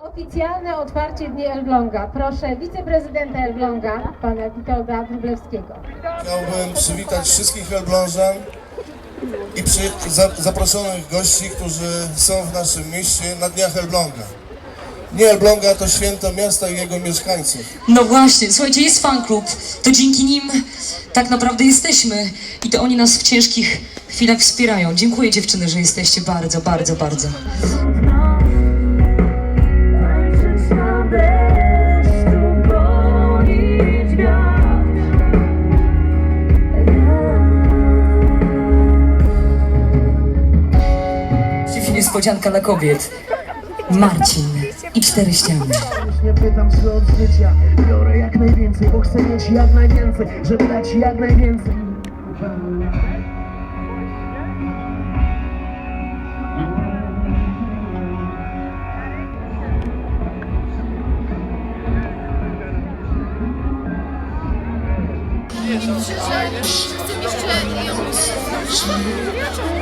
Oficjalne otwarcie Dni Elbląga. Proszę wiceprezydenta Elbląga, pana Witolda Wróblewskiego. Chciałbym przywitać wszystkich Elblążan i przy, za, zaproszonych gości, którzy są w naszym mieście na Dniach Elbląga. Dni Elbląga to święto miasta i jego mieszkańców. No właśnie, słuchajcie, jest fan klub. To dzięki nim tak naprawdę jesteśmy i to oni nas w ciężkich chwilach wspierają. Dziękuję dziewczyny, że jesteście bardzo, bardzo, bardzo. Niespodzianka dla kobiet. Marcin i cztery ściany. Nie pytam się od życia Biorę jak najwięcej, bo chcę mieć jak najwięcej Żeby dać jak najwięcej Chcę jeszcze ją